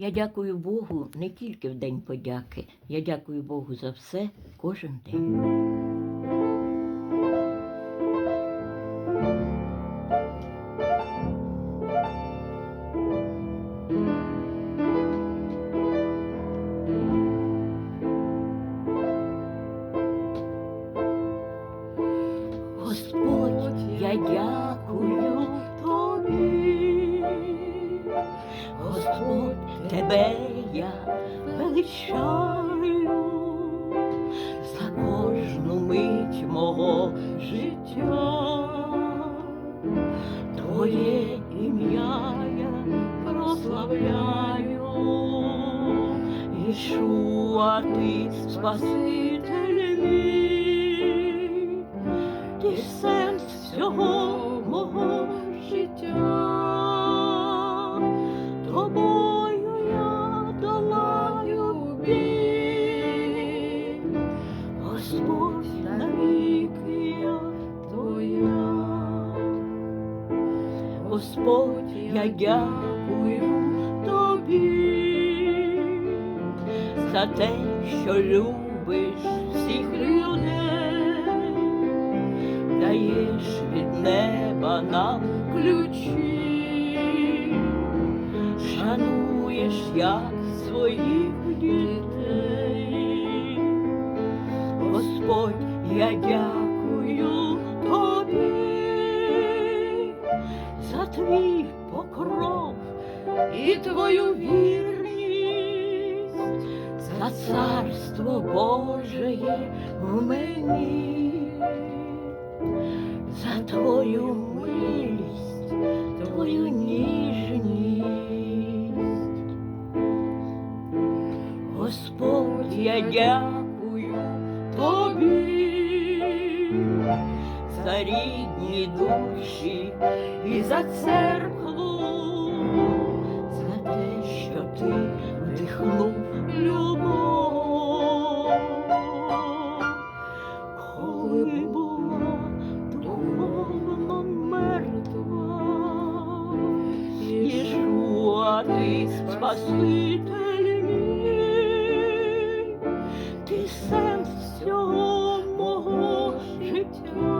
Я дякую Богу не тільки в День подяки. Я дякую Богу за все кожен день. Господь, я дякую тебе я величаю за кожну мить мого життя. Твоє ім'я я прославляю, Ішуа, ти Спаситель мій, ти сенс всього Господь, я дякую тобі за те, що любиш всіх людей, даєш від неба нам ключі, шануєш як своїх дітей. Господь, я дякую і твою вірність, за царство Божеє в мені, за твою милість, твою ніжність. Господь, я дякую тобі за рідні душі і за церкву, Ты спаситель мій, ти сенс всього мого життя.